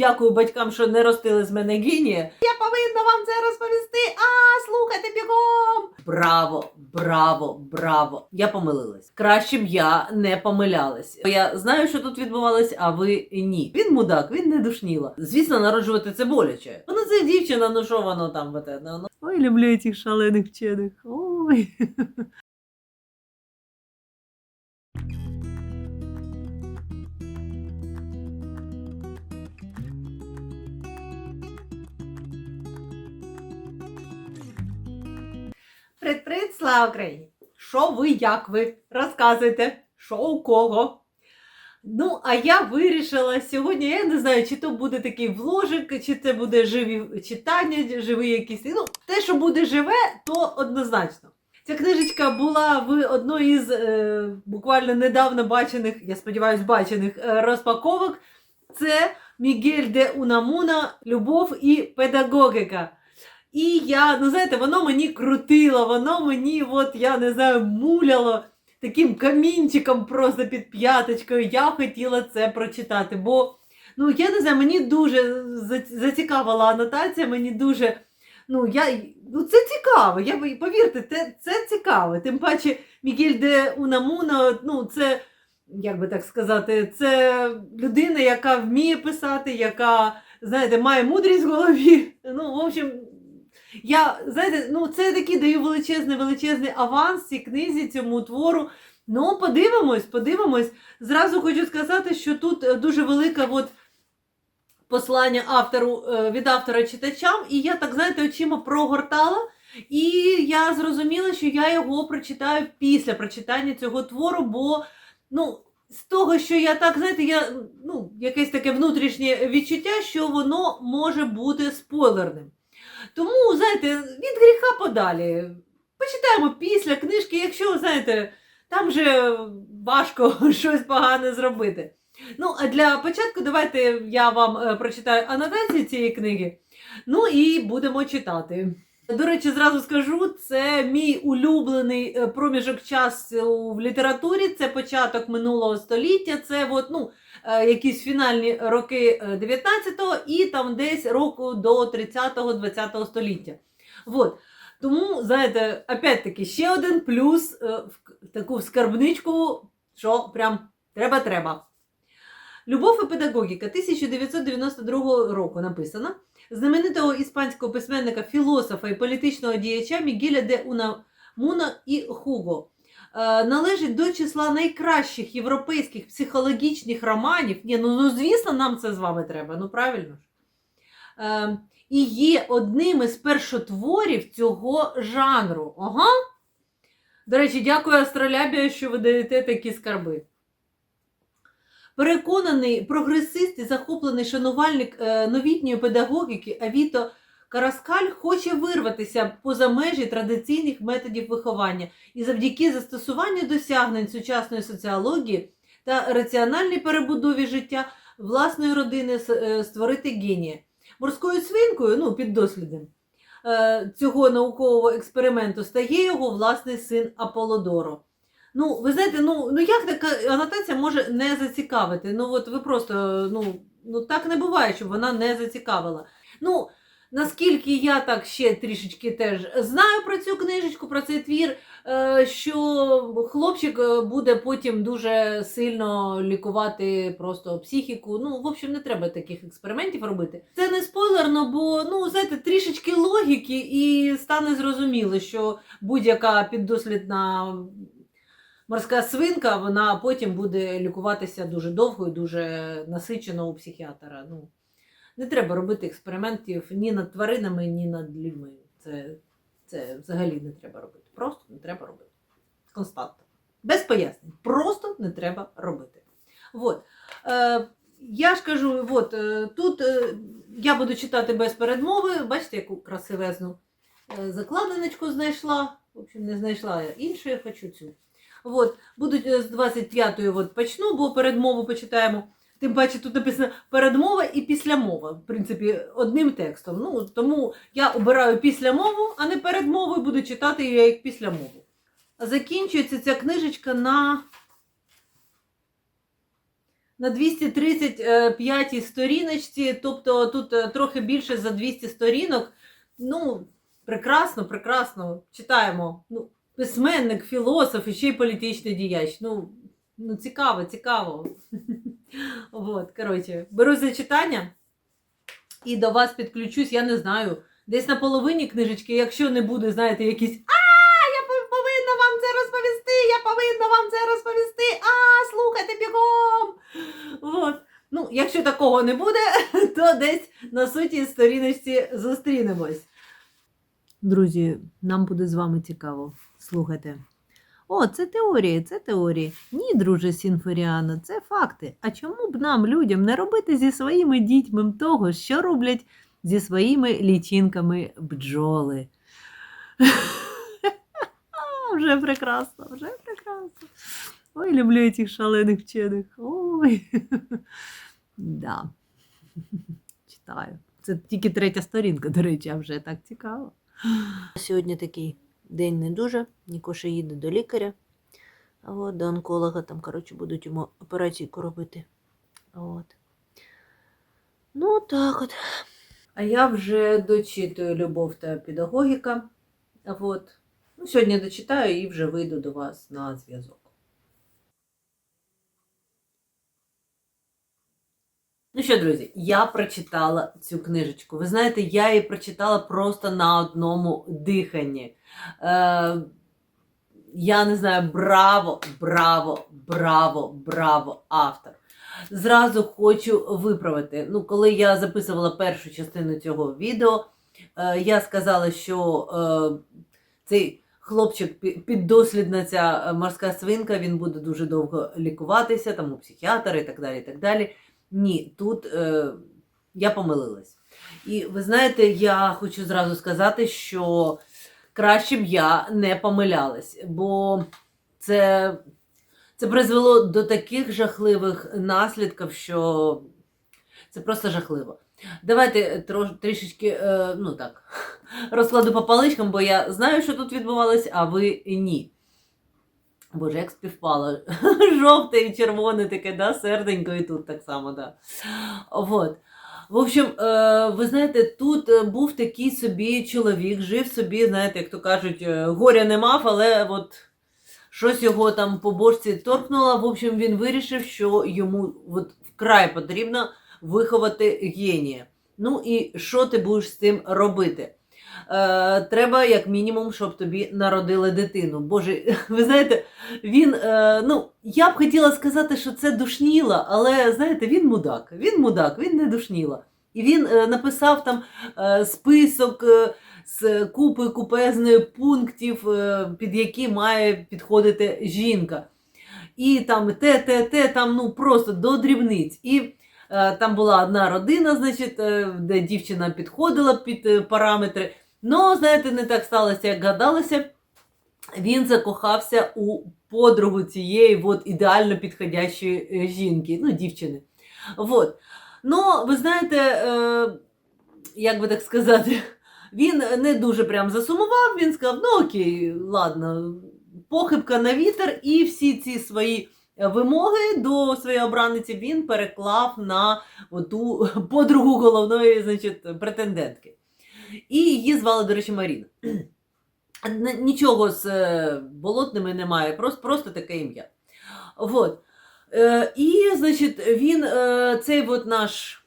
Дякую батькам, що не ростили з мене генія. Я повинна вам це розповісти. А, слухайте бігом. Браво, браво, браво. Я помилилась. Краще б я не помилялась. Я знаю, що тут відбувалось, а ви ні. Він мудак, він не душніла. Звісно, народжувати це боляче. Вона це дівчина, ну що воно там в те. Ну, ну. Ой, люблю цих шалених вчених. Ой. Привіт, слава Україні! Що ви, як ви? Розказуйте, що у кого? Ну, а я вирішила сьогодні, я не знаю, чи то буде такий вложик, чи це буде живі читання, живі якісь. Ну, те, що буде живе, то однозначно. Ця книжечка була в одній із е, буквально недавно бачених, я сподіваюся, бачених е, розпаковок. Це Мігель де Унамуна Любов і педагогіка. І я, ну знаєте, воно мені крутило, воно мені, от я не знаю, муляло таким камінчиком просто під п'яточкою. Я хотіла це прочитати, бо ну я не знаю, мені дуже зацікавила анотація, мені дуже. Ну, я, ну це цікаво, я, повірте, це, це цікаво. Тим паче Мігель де Унамуна, ну це, як би так сказати, це людина, яка вміє писати, яка, знаєте, має мудрість в голові. Ну, в общем, я, знаєте, ну це такий даю величезний величезний аванс цій книзі, цьому твору. Ну, подивимось, подивимось. Зразу хочу сказати, що тут е, дуже велике от послання автору е, від автора читачам, і я так, знаєте, очима прогортала. І я зрозуміла, що я його прочитаю після прочитання цього твору, бо ну, з того, що я так, знаєте, я ну, якесь таке внутрішнє відчуття, що воно може бути спойлерним. Тому, знаєте, від гріха подалі. Почитаємо після книжки, якщо, знаєте, там же важко щось погане зробити. Ну, а для початку давайте я вам е, прочитаю анотацію цієї книги. Ну і будемо читати. До речі, зразу скажу, це мій улюблений е, проміжок часу в літературі. Це початок минулого століття. Це от, ну, якісь фінальні роки е, 19-го і там десь року до 30-го, 20-го століття. Вот. Тому, знаєте, опять-таки, ще один плюс е, в таку скарбничку, що прям треба-треба. Любов і педагогіка 1992 року написана знаменитого іспанського письменника, філософа і політичного діяча Мігеля де Унамуна і Хуго. Е, належить до числа найкращих європейських психологічних романів. Ні, ну, ну звісно, нам це з вами треба, ну правильно ж. Е, і є одним із першотворів цього жанру. Ага. До речі, дякую Астролябія, що ви даєте такі скарби. Переконаний прогресист і захоплений шанувальник е, новітньої педагогіки Авіто Караскаль хоче вирватися поза межі традиційних методів виховання і завдяки застосуванню досягнень сучасної соціології та раціональній перебудові життя власної родини е, створити генія. Морською свинкою, ну, під дослідом е, цього наукового експерименту стає його власний син Аполлодоро. Ну, ви знаєте, ну, ну як така анотація може не зацікавити? Ну, от ви просто, ну, ну так не буває, щоб вона не зацікавила. Ну, наскільки я так ще трішечки теж знаю про цю книжечку, про цей твір, е, що хлопчик е, буде потім дуже сильно лікувати просто психіку. Ну, в общем, не треба таких експериментів робити. Це не спойлерно, бо ну, знаєте, трішечки логіки, і стане зрозуміло, що будь-яка піддослідна морська свинка, вона потім буде лікуватися дуже довго і дуже насичено у психіатра. Ну, не треба робити експериментів ні над тваринами, ні над людьми. Це, це взагалі не треба робити. Просто не треба робити. Константно. Без пояснень. Просто не треба робити. От. Е, я ж кажу, от, е, тут е, я буду читати без передмови. Бачите, яку красивезну е, закладиночку знайшла. В общем, не знайшла я іншу, я хочу цю. От, будуть е, з 25-ї от почну, бо передмову почитаємо. Тим паче тут написано передмова і післямова, в принципі, одним текстом. Ну, тому я обираю післямову, а не передмову, і буду читати її як післямову. Закінчується ця книжечка на на 235 сторіночці, тобто тут е, трохи більше за 200 сторінок. Ну, прекрасно, прекрасно. Читаємо. Ну, письменник, філософ і ще й політичний діяч. Ну, ну цікаво, цікаво. От, коротше, беру за читання і до вас підключусь, я не знаю. Десь на половині книжечки, якщо не буде, знаєте, якісь А, я повинна вам це розповісти, я повинна вам це розповісти. А, слухайте бігом. От. Ну, якщо такого не буде, то десь на суті сторіночці зустрінемось. Друзі, нам буде з вами цікаво. Слухайте. О, це теорії, це теорії. Ні, друже Сінфоріано, це факти. А чому б нам, людям, не робити зі своїми дітьми того, що роблять зі своїми лічинками бджоли? Вже прекрасно, вже прекрасно. Ой, люблю цих шалених вчених. Ой. Да. Читаю. Це тільки третя сторінка, до речі, а вже так цікаво. Сьогодні такий день не дуже. Нікоша їде до лікаря, от, до онколога, там, коротше, будуть йому операційку робити. От. Ну, так от. А я вже дочитую любов та педагогіка. От. Ну, сьогодні дочитаю і вже вийду до вас на зв'язок. Ну що, друзі, я прочитала цю книжечку. Ви знаєте, я її прочитала просто на одному диханні. Е, я не знаю, браво, браво, браво, браво, автор. Зразу хочу виправити. Ну, коли я записувала першу частину цього відео, е, я сказала, що е, цей хлопчик, піддослідна ця е, морська свинка, він буде дуже довго лікуватися, там у психіатра і так далі. І так далі. Ні, тут е, я помилилась. І ви знаєте, я хочу зразу сказати, що краще б я не помилялась, бо це, це призвело до таких жахливих наслідків, що це просто жахливо. Давайте трош, трішечки, е, ну так, розкладу по паличкам, бо я знаю, що тут відбувалось, а ви ні. Боже, як співпало. Жовте і червоне таке, да, серденько, і тут так само, да. Вот. В общем, е, ви знаєте, тут е, був такий собі чоловік, жив собі, знаєте, як то кажуть, е, горя не мав, але от щось його там по бошці торкнуло. В общем, він вирішив, що йому от вкрай потрібно виховати генія. Ну і що ти будеш з цим робити? Е, треба, як мінімум, щоб тобі народили дитину. Боже, ви знаєте, він, е, ну, я б хотіла сказати, що це душніло, але знаєте, він мудак. Він мудак, він не душніло. І він е, написав там е, список е, з купи купезної пунктів, е, під які має підходити жінка. І там те, те, те, там ну просто до дрібниць. І е, там була одна родина, значить, е, де дівчина підходила під е, параметри. Ну, знаєте, не так сталося, як гадалося. Він закохався у подругу цієї от, ідеально підходящої е, жінки, ну, дівчини. Вот. Ну, ви знаєте, е, як би так сказати, він не дуже прям засумував, він сказав, ну окей, ладно, похибка на вітер, і всі ці свої вимоги до своєї обраниці він переклав на ту подругу головної значить, претендентки. І її звали, до речі, Маріна. Нічого з е, болотними немає, просто, просто таке ім'я. Вот. Е, і, значить, він, е, цей от наш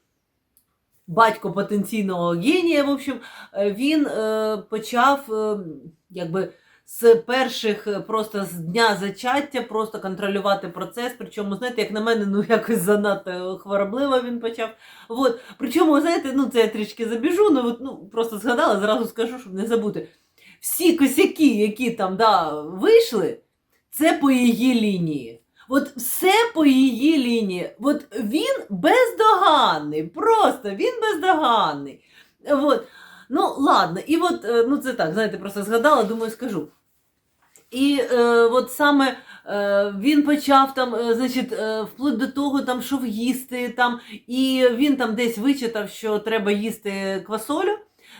батько потенційного генія, в общем, він почав якби з перших е, просто з дня зачаття просто контролювати процес. Причому, знаєте, як на мене, ну якось занадто хворобливо він почав. От. Причому, знаєте, ну це я трішки забіжу, ну, от, ну просто згадала, зразу скажу, щоб не забути. Всі косяки, які там да, вийшли, це по її лінії. От все по її лінії. От він бездоганний, просто він бездоганний. От. Ну, ладно, і от, е, ну це так, знаєте, просто згадала, думаю, скажу. І е, от саме е, він почав там, е, значить, е, вплоть до того, там, що їсти, там, і він там десь вичитав, що треба їсти квасолю.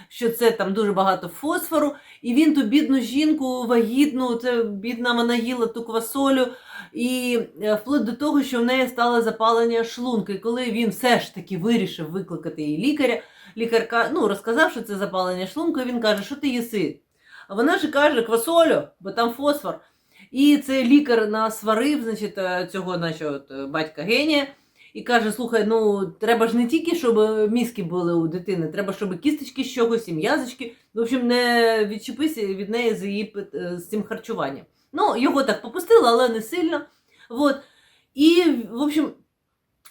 що це там дуже багато фосфору, і він ту бідну жінку вагітну, це бідна вона їла ту квасолю, і е, вплоть до того, що в неї стало запалення шлунка. І коли він все ж таки вирішив викликати її лікаря, лікарка ну, розказав, що це запалення шлунка, він каже, що ти їси? Вона ж каже, квасолю, бо там фосфор. І цей лікар насварив, значить, е, цього нашого от, е, батька генія. І каже: слухай, ну треба ж не тільки, щоб мізки були у дитини, треба, щоб кісточки з чогось, і м'язочки. В общем, не відчепися від неї з її е, з цим харчуванням. Ну, його так попустили, але не сильно. Вот. І, в общем,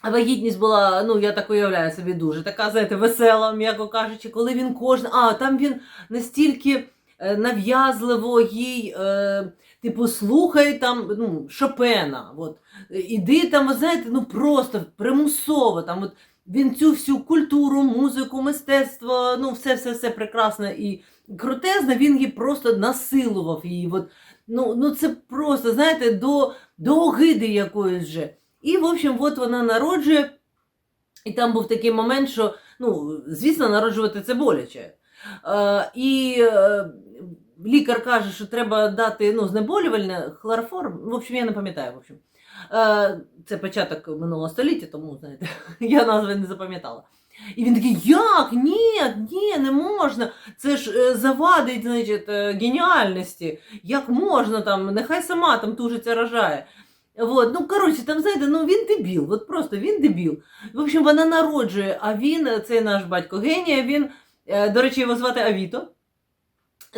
вагітність була, ну, я так уявляю собі, дуже така, знаєте, весела, м'яко кажучи, коли він кожен. А, там він настільки нав'язливо їй, е, типу, слухай там ну, Шопена. От. Іди там, знаєте, ну просто примусово. Там, от, він цю всю культуру, музику, мистецтво, ну все, все, все прекрасне і крутезне, він її просто насилував її. От, ну, ну це просто, знаєте, до, до огиди якоїсь же. І, в общем, от вона народжує. І там був такий момент, що, ну, звісно, народжувати це боляче. Е, і е, лікар каже, що треба дати ну, знеболювальне, хлороформ. В общем, я не пам'ятаю. В общем. Е, це початок минулого століття, тому знаєте, я назви не запам'ятала. І він такий, як? Ні, ні, не можна. Це ж е, завадить значить, е, геніальності. Як можна там, нехай сама там тужиться рожає. Вот. Ну, коротше, там, знаєте, ну він дебіл, от просто він дебіл. В общем, вона народжує, а він, цей наш батько генія, він, до речі, його звати Авіто.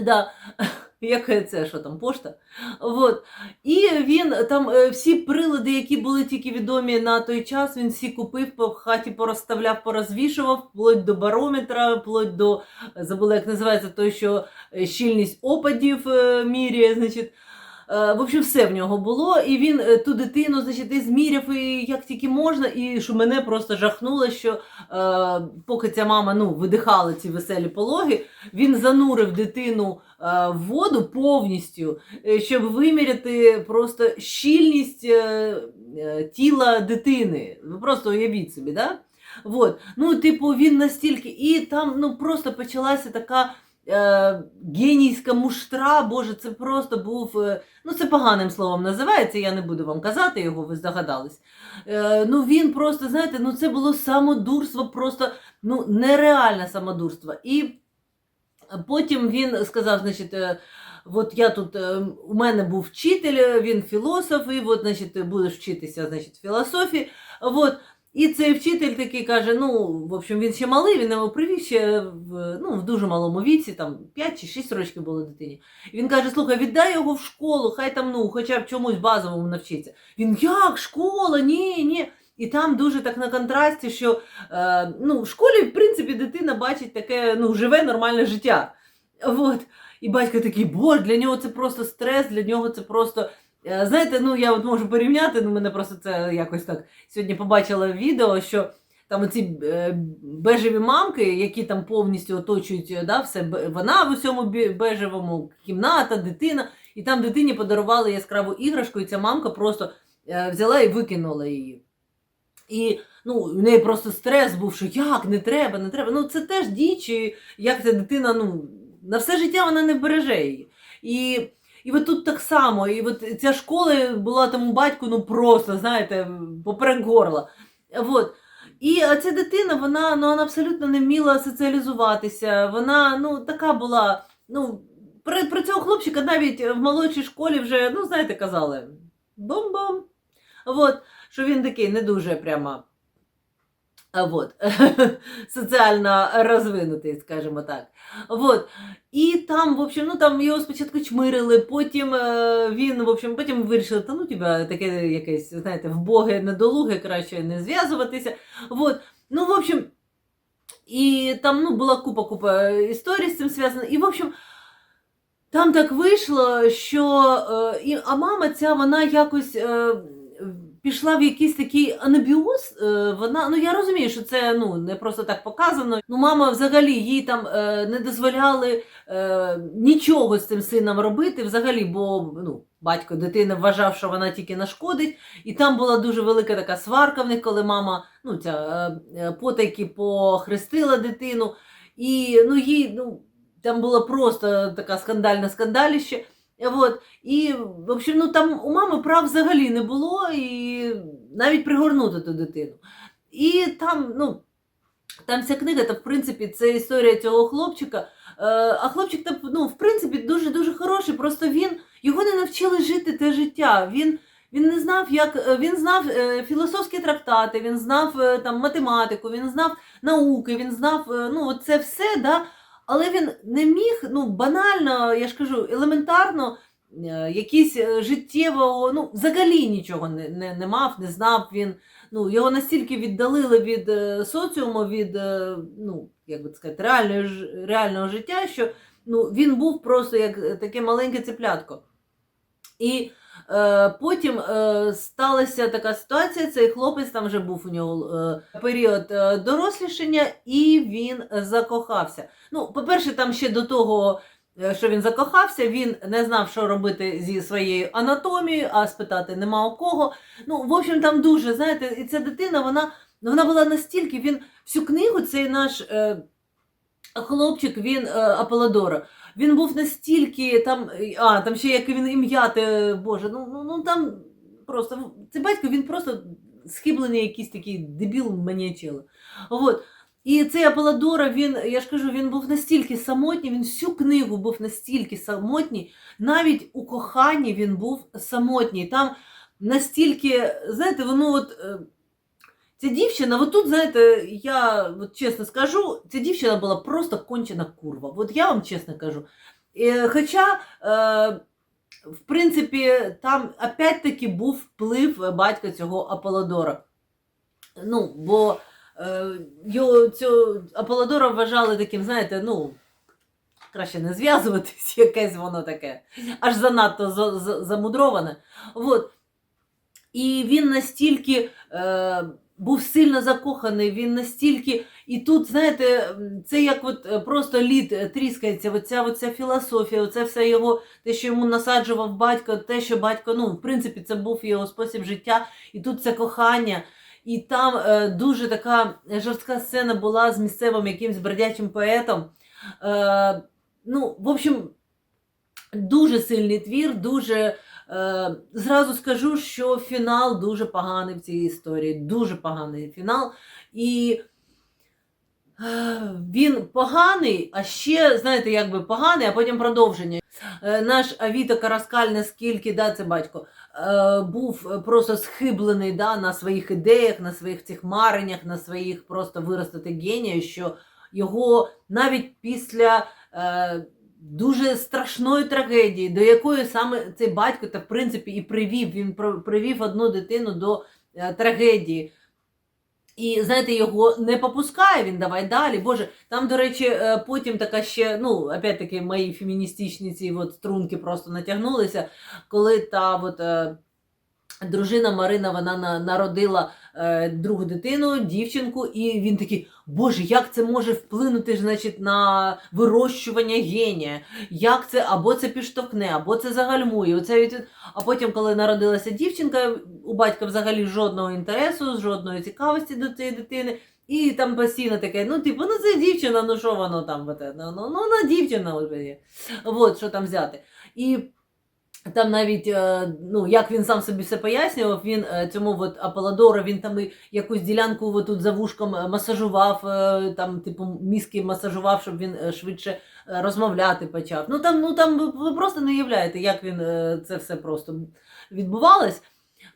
Да. Як це, що там, пошта? От. І він там е, всі прилади, які були тільки відомі на той час, він всі купив, по хаті порозставляв, порозвішував, вплоть до барометра, вплоть до забула, як називається той, що е, щільність опадів е, міряє. Значить. Е, В общем, все в нього було, і він е, ту дитину, значить, зміряв, і як тільки можна, і що мене просто жахнуло, що е, поки ця мама ну, видихала ці веселі пологи, він занурив дитину е, в воду повністю, е, щоб виміряти просто щільність е, тіла дитини. Ви просто уявіть собі, да? Вот. Ну, типу, він настільки. І там ну, просто почалася така. Е, генійська муштра, боже, це просто був. е, Ну, це поганим словом називається, я не буду вам казати його, ви здогадались. Е, ну, він просто, знаєте, ну це було самодурство, просто ну, нереальне самодурство. І потім він сказав, значить, от я тут, у мене був вчитель, він філософ, і от, значить, будеш вчитися значить, філософії. От. І цей вчитель такий каже: ну, в общем, він ще малий, він його привів ще в, ну, в дуже малому віці, там 5 чи 6 років було дитині. І він каже: слухай, віддай його в школу, хай там ну, хоча б чомусь базовому навчиться. Він як, школа? Ні, ні. І там дуже так на контрасті, що е, ну, в школі, в принципі, дитина бачить таке ну, живе нормальне життя. От. І батько такий, боже, для нього це просто стрес, для нього це просто. Е, Знаєте, ну я от можу порівняти, ну мене просто це якось так сьогодні побачила відео, що там оці е, бежеві мамки, які там повністю оточують е, да, все, вона в усьому бежевому, кімната, дитина, і там дитині подарували яскраву іграшку, і ця мамка просто взяла і викинула її. І ну, у неї просто стрес був, що як не треба, не треба. Ну це теж діч, як ця дитина, ну, на все життя вона не береже її. І, і от тут так само, і от ця школа була тому батьку, ну просто, знаєте, поперек горла. Вот. І ця дитина, вона, ну, вона абсолютно не вміла соціалізуватися. Вона ну, така була. ну, Про, про цього хлопчика навіть в молодшій школі вже, ну, знаєте, казали бом-бом. Вот, що він такий не дуже прямо вот, соціально розвинутий, скажімо так. Вот. І там, в общем, ну там його спочатку чмирили, потім е, він, в общем, потім вирішили, та ну тебе таке якесь, знаєте, вбоге, недолуге, краще не зв'язуватися. Вот. Ну, в общем, і там ну, була купа-купа історій з цим зв'язана. І, в общем, там так вийшло, що е, а мама ця, вона якось. Пішла в якийсь такий анабіоз, е, вона, ну я розумію, що це ну, не просто так показано. Ну, мама взагалі їй там е, не дозволяли е, нічого з цим сином робити, взагалі, бо ну, батько дитини вважав, що вона тільки нашкодить. І там була дуже велика така сварка в них, коли мама ну, ця, потайки похрестила дитину. і ну, їй ну, там було просто така скандальне скандаліще. От. І, в общем, ну, там у мами прав взагалі не було, і навіть пригорнути ту дитину. І там, ну, там ця книга, то, в принципі, це історія цього хлопчика. Е, а хлопчик, та, ну, в принципі, дуже-дуже хороший, просто він, його не навчили жити те життя. Він, він не знав, як, е, він знав е, філософські трактати, він знав там, математику, він знав науки, він знав, ну, це все, да? Але він не міг, ну, банально, я ж кажу, елементарно, е, якісь е, життєвого, ну, взагалі нічого не, не, не мав, не знав. Він, ну, його настільки віддалили від е, соціуму, від, ну, як би сказати, реальної, ж- реального життя, що ну, він був просто як таке маленьке цеплятко. І потім е, сталася така ситуація, цей хлопець, там вже був у нього е, період е, дорослішання, і він закохався. Ну, по-перше, там ще до того, е, що він закохався, він не знав, що робити зі своєю анатомією, а спитати нема у кого. Ну, в общем, там дуже, знаєте, і ця дитина, вона, вона була настільки, він всю книгу, цей наш е, хлопчик, він е, Аполлодора, він був настільки там, е, а, там ще як він ім'я, те, Боже, ну, ну, ну там просто, це батько, він просто схиблений якийсь такий дебіл маніачело. От. І цей Аполлодора, він, я ж кажу, він був настільки самотній, він всю книгу був настільки самотній, навіть у коханні він був самотній. Там настільки, знаєте, воно от. Ця дівчина, от тут, знаєте, я от чесно скажу, ця дівчина була просто кончена курва. От я вам чесно кажу. Е, Хоча, е, в принципі, там опять-таки був вплив батька цього Аполлодора. Ну, бо е, його цього Аполлодора вважали таким, знаєте, ну, краще не зв'язуватись, якесь воно таке, аж занадто за- за- замудроване. От. І він настільки е, був сильно закоханий, він настільки. І тут, знаєте, це як от е, просто лід е, тріскається, оця, оця філософія, оце все його, те, що йому насаджував батько, те, що батько, ну, в принципі, це був його спосіб життя, і тут це кохання. І там е, дуже така жорстка сцена була з місцевим якимсь бродячим поетом. Е, ну, в общем, дуже сильний твір, дуже. Е, зразу скажу, що фінал дуже поганий в цій історії. Дуже поганий фінал. І е, він поганий, а ще, знаєте, якби поганий, а потім продовження. Е, наш Авіто Караскаль, наскільки, да, це батько, був просто схиблений да, на своїх ідеях, на своїх цих мареннях, на своїх просто виростити генія, що його навіть після. Дуже страшної трагедії, до якої саме цей батько та в принципі і привів. Він привів одну дитину до е, трагедії. І знаєте, його не попускає, він давай далі. Боже, там, до речі, е, потім така ще, ну, опять-таки, мої феміністичні ці от струнки просто натягнулися, коли та от, е, дружина Марина вона народила другу дитину, дівчинку, і він такий, Боже, як це може вплинути значить, на вирощування генія? Як це або це підштовхне, або це загальмує. Оце від... А потім, коли народилася дівчинка, у батька взагалі жодного інтересу, жодної цікавості до цієї дитини. І там постійно таке, ну, типу, ну це дівчина, ну що воно там, от, ну, ну, ну дівчина, от що там взяти. І там навіть, е, ну, як він сам собі все пояснював, він е, цьому от Аполлодору, він там якусь ділянку тут за вушком е, масажував, там, типу, мізки масажував, щоб він швидше розмовляти почав. Ну там, ну там ви- просто не уявляєте, як він це все просто відбувалось.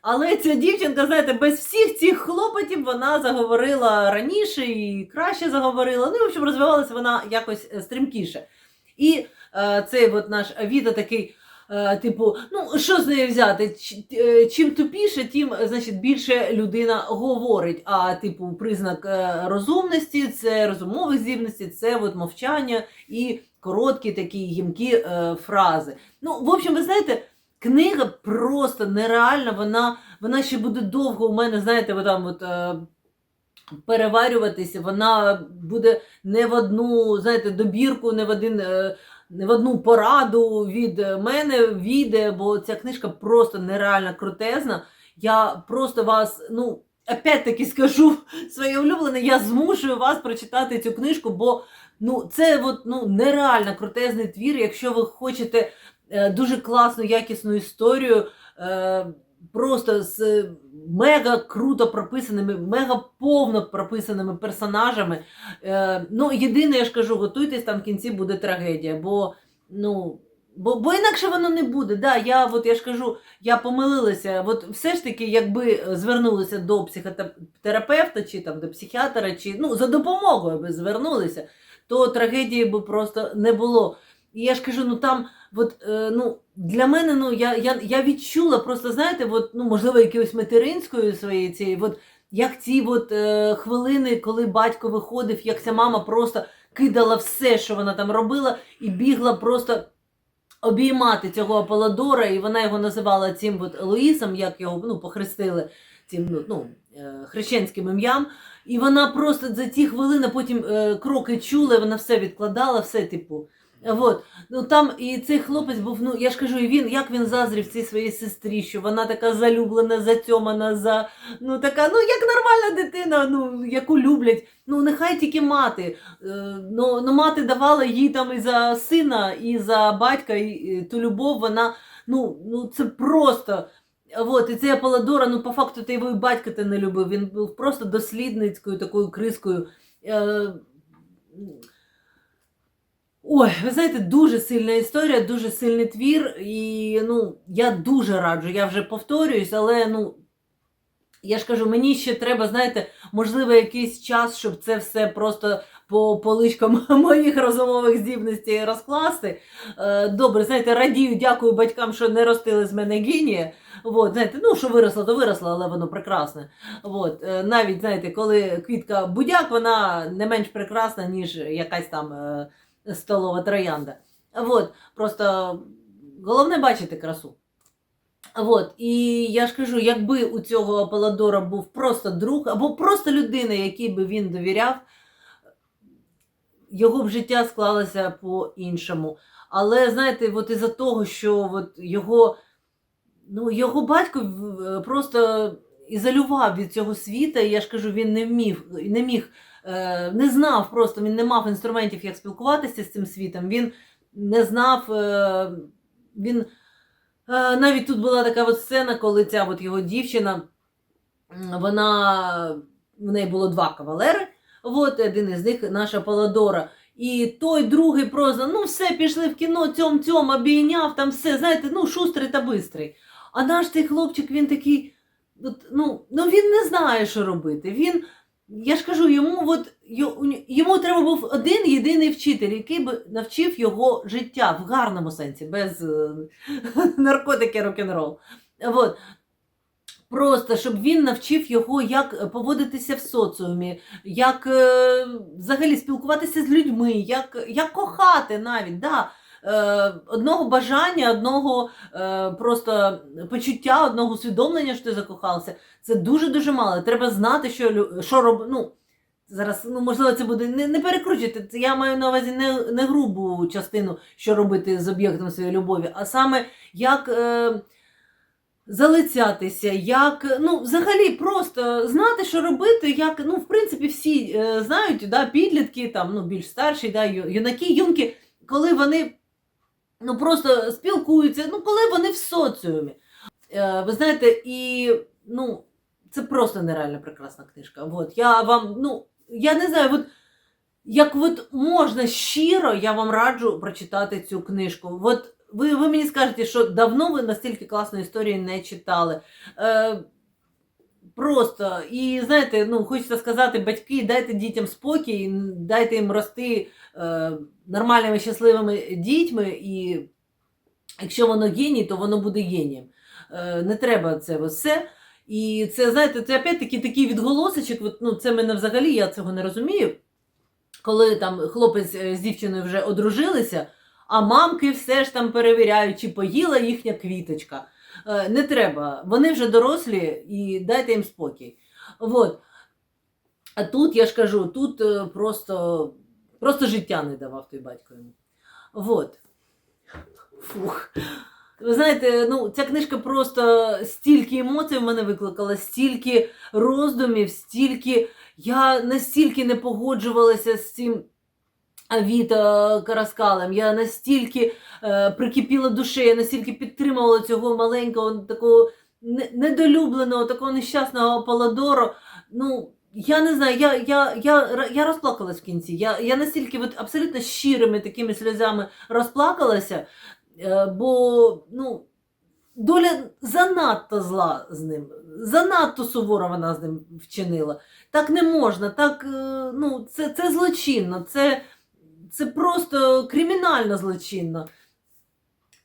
Але ця дівчинка, знаєте, без всіх цих хлопотів вона заговорила раніше і краще заговорила. Ну, і, в общем, розвивалася вона якось стрімкіше. І цей от наш Авіто такий. Е, Типу, ну що з нею взяти? Е, Чим тупіше, тим значить більше людина говорить. А типу, признак е, розумності, це розумових здібності, це от мовчання і короткі такі гімкі фрази. Ну, в общем, ви знаєте, книга просто нереальна. Вона, вона ще буде довго у мене, знаєте, ви там от. Е, Переварюватися, вона буде не в одну, знаєте, добірку, не в один е, не в одну пораду від мене війде, бо ця книжка просто нереально крутезна. Я просто вас, ну, опять-таки скажу своє улюблене, я змушую вас прочитати цю книжку, бо ну, це от, ну, нереально крутезний твір, якщо ви хочете е, дуже класну, якісну історію. Е, Просто з мега круто прописаними, мега повно прописаними персонажами. Е, ну, єдине, я ж кажу, готуйтесь, там в кінці буде трагедія, бо, ну, бо, бо інакше воно не буде. Да, я, от, я ж кажу, я помилилася. От все ж таки, якби звернулися до психотерапевта чи там, до психіатра, чи ну, за допомогою би звернулися, то трагедії би просто не було. І я ж кажу, ну там, от, е, ну, для мене, ну, я, я, я відчула просто, знаєте, от, ну, можливо, якоюсь материнською своєю цією, от, як ці от, е, хвилини, коли батько виходив, як ця мама просто кидала все, що вона там робила, і бігла просто обіймати цього Аполлодора, і вона його називала цим от Луїсом, як його ну, похрестили цим ну, ну, е, хрещенським ім'ям. І вона просто за ці хвилини потім е, кроки чула, вона все відкладала, все типу. Вот. Ну там і цей хлопець був, ну я ж кажу, і він, як він заздрів цій своїй сестрі, що вона така залюблена, затьомана, за ну така, ну як нормальна дитина, ну яку люблять. Ну нехай тільки мати. Е, ну, ну мати давала їй там і за сина, і за батька, і, ту любов, вона ну, ну це просто. Вот, і цей Аполлодора, ну по факту ти його і батька ти не любив. Він був просто дослідницькою такою крискою. Е, Ой, ви знаєте, дуже сильна історія, дуже сильний твір. І ну, я дуже раджу, я вже повторююсь, але ну, я ж кажу, мені ще треба, знаєте, можливо, якийсь час, щоб це все просто по поличкам моїх розумових здібностей розкласти. Е, Добре, знаєте, радію, дякую батькам, що не ростили з мене генія. От, знаєте, ну, що виросло, то виросло, але воно прекрасне. От, е, навіть, знаєте, коли квітка будяк, вона не менш прекрасна, ніж якась там. Столова троянда. Вот, просто головне бачити красу. Вот, і я ж кажу, якби у цього Аполлодора був просто друг, або просто людина, якій би він довіряв, його б життя склалося по-іншому. Але знаєте, от із-за того, що от його, ну, його батько просто ізолював від цього світа, і я ж кажу, він не вмів, не міг не знав просто, він не мав інструментів, як спілкуватися з цим світом. Він не знав, е, він е, навіть тут була така от сцена, коли ця от його дівчина, вона в неї було два кавалери. От один із них наша Паладора. І той другий просто, ну все, пішли в кіно, цьом цьом обійняв, там все, знаєте, ну, шустрий та бистрий. А наш цей хлопчик, він такий, ну, ну він не знає, що робити. Він я ж кажу, йому от, йому треба був один єдиний вчитель, який би навчив його життя в гарному сенсі, без е, наркотики рок-н-рол. От. Просто щоб він навчив його, як поводитися в соціумі, як е, взагалі спілкуватися з людьми, як як кохати навіть. Да. Е, одного бажання, одного е, просто почуття, одного усвідомлення, що ти закохався, це дуже-дуже мало. Треба знати, що що робити. Ну, Зараз, ну, можливо, це буде не не перекручувати. Я маю на увазі не не грубу частину, що робити з об'єктом своєї любові, а саме як е, залицятися, як ну, взагалі просто знати, що робити, як, ну, в принципі, всі е, знають, да, підлітки, там, ну, більш старші, да, юнаки, юнки, коли вони ну просто спілкуються, ну коли вони в соціумі. Е, ви знаєте, і ну, це просто нереально прекрасна книжка. От, я вам, ну, я не знаю, от, як от можна щиро, я вам раджу прочитати цю книжку. От ви ви мені скажете, що давно ви настільки класної історії не читали. Е, Просто і знаєте, ну хочеться сказати, батьки, дайте дітям спокій, дайте їм рости е, нормальними щасливими дітьми, і якщо воно геній, то воно буде генієм. Е, Не треба це все. І це, знаєте, це опять-таки такий відголосочок, ну це мене взагалі, я цього не розумію. Коли там хлопець е, з дівчиною вже одружилися, а мамки все ж там перевіряють, чи поїла їхня квіточка. Е, не треба. Вони вже дорослі і дайте їм спокій. От. А тут, я ж кажу, тут е, просто просто життя не давав той батько йому. От. Фух. Ви знаєте, ну ця книжка просто стільки емоцій в мене викликала, стільки роздумів, стільки. Я настільки не погоджувалася з цим Авіта Караскалем. Я настільки е, прикипіла душею, я настільки підтримувала цього маленького, такого недолюбленого, такого нещасного Паладоро. Ну, я не знаю, я, я, я, я розплакалась в кінці. Я, я настільки от, абсолютно щирими такими сльозами розплакалася, е, бо ну, доля занадто зла з ним, занадто суворо вона з ним вчинила. Так не можна, так, е, ну, це, це злочинно, це, це просто кримінально злочинно.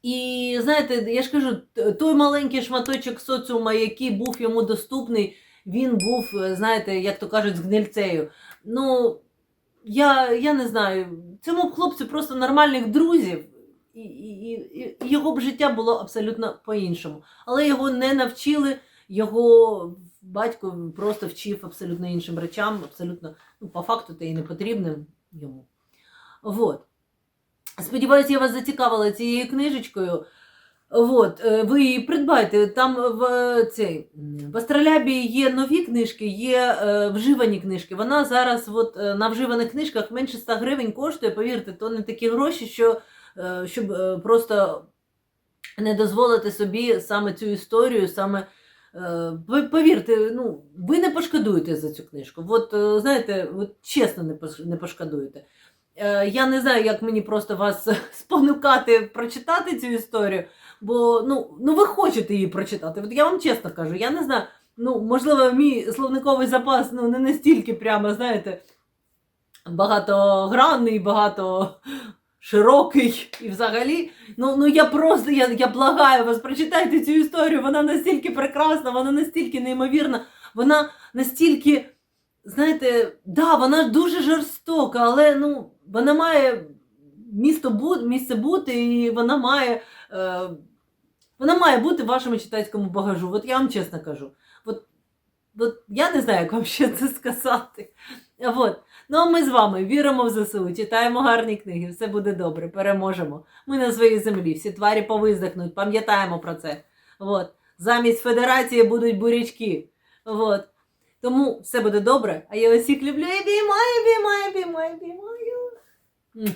І знаєте, я ж кажу, той маленький шматочок соціума, який був йому доступний, він був, е, знаєте, як то кажуть, з гнильцею. Ну, я, я не знаю, цьому б хлопцю просто нормальних друзів, і, і, і, його б життя було абсолютно по-іншому. Але його не навчили, його батько просто вчив абсолютно іншим речам, абсолютно, ну, по факту, та і не потрібним йому. Вот. Сподіваюся, я вас зацікавила цією книжечкою. От, е, ви її придбайте. Там в, е, цей, в Астролябі є нові книжки, є е, вживані книжки. Вона зараз от, е, на вживаних книжках менше 100 гривень коштує, повірте, то не такі гроші, що, е, щоб е, просто не дозволити собі саме цю історію, саме. е, повірте, ну, ви не пошкодуєте за цю книжку. От, знаєте, от чесно не пошкодуєте. Е, Я не знаю, як мені просто вас спонукати прочитати цю історію, бо ну, ну ви хочете її прочитати. От я вам чесно кажу, я не знаю. Ну, можливо, мій словниковий запас ну, не настільки прямо, знаєте, багатогранний, багато широкий і взагалі. Ну, ну я просто я, я благаю вас, прочитайте цю історію. Вона настільки прекрасна, вона настільки неймовірна, вона настільки, знаєте, да, вона дуже жорстока, але ну, вона має місто місце бути, і вона має. Е, вона має бути в вашому читацькому багажу. От я вам чесно кажу. От, от я не знаю, як вам ще це сказати. От. Ну а ми з вами віримо в ЗСУ, читаємо гарні книги, все буде добре, переможемо. Ми на своїй землі, всі тварі повиздихнуть, пам'ятаємо про це. От. Замість федерації будуть бурячки. От. Тому все буде добре, а я усіх люблю і обіймаю, обіймаю, обіймаю, обіймаю.